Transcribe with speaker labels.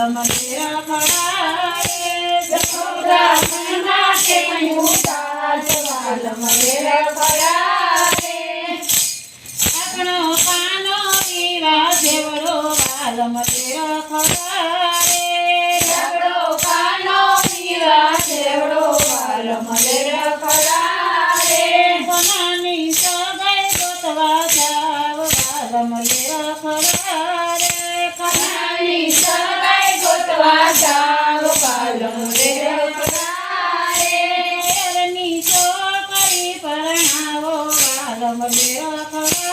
Speaker 1: રામ આપણો પાનો મીરા જેવડો વાલમ તેરા ફરારે
Speaker 2: આપણો પાનો મીરા જેવડો વાલમ તેરા
Speaker 1: I am Ramadhyaya Kala